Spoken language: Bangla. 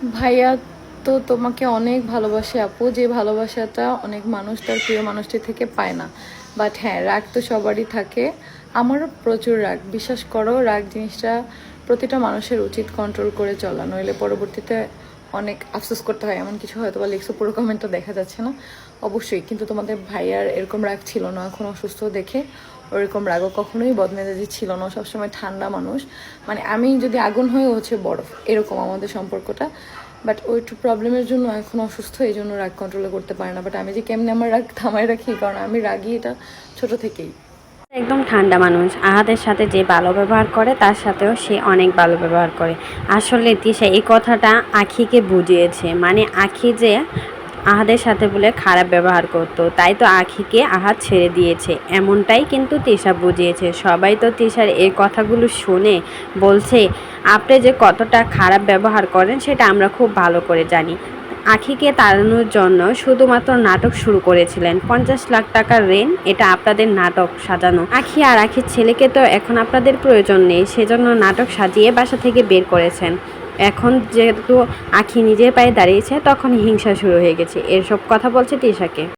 ভাইয়া তো তোমাকে অনেক ভালোবাসে আপু। যে ভালোবাসাটা অনেক মানুষ, তার প্রিয় মানুষটি থেকে পায় না। বাট হ্যাঁ রাগ তো সবারই থাকে। আমারও প্রচুর রাগ। বিশ্বাস করো, রাগ জিনিসটা প্রতিটা মানুষের উচিত কন্ট্রোল করে চলা। নইলে পরবর্তীতে অনেক আফসোস করতে হয়, এমন কিছু হয়তো বা লিখছো, পুরো কমেন্টটা দেখা যাচ্ছে না। অবশ্যই, কিন্তু তোমাদের ভাইয়ার এরকম রাগ ছিল না, এখন অসুস্থ দেখে ওরকম রাগও কখনোই বদমেজাজি ছিল না, সবসময় ঠান্ডা মানুষ। মানে আমি যদি আগুন হয়ে হচ্ছে বরফ, এরকম আমাদের সম্পর্কটা। বাট ওই একটু প্রবলেমের জন্য এখন অসুস্থ এই জন্য রাগ কন্ট্রোল করতে পারে না। বাট আমি যে কেমনে আমার রাগ থামাই রাখি, কারণ আমি রাগি এটা ছোট থেকেই। একদম ঠান্ডা মানুষ। আহাদের সাথে যে ভালো ব্যবহার করে, তার সাথেও সে অনেক ভালো ব্যবহার করে। আসলে তিশা, এই কথাটা আখিকে বুঝিয়েছে। মানে আখি যে আহাদের সাথে বলে খারাপ ব্যবহার করতো, তাই তো আখিকে আহাত ছেড়ে দিয়েছে। এমনটাই কিন্তু তিশা বুঝিয়েছে। সবাই তো তিশার এই কথাগুলো শুনে বলছে, আপনি যে কতটা খারাপ ব্যবহার করেন, সেটা আমরা খুব ভালো করে জানি। আখিকে তাড়ানোর জন্য শুধুমাত্র নাটক শুরু করেছিলেন। পঞ্চাশ লাখ টাকার ঋণ, এটা আপনাদের নাটক সাজানো। আখি আর আখির ছেলেকে তো এখন আপনাদের প্রয়োজন নেই, সেজন্য নাটক সাজিয়ে বাসা থেকে বের করেছেন। এখন যেহেতু আখি নিজের পায়ে দাঁড়িয়েছে, তখন হিংসা শুরু হয়ে গেছে। এর সব কথা বলছে তিশাকে।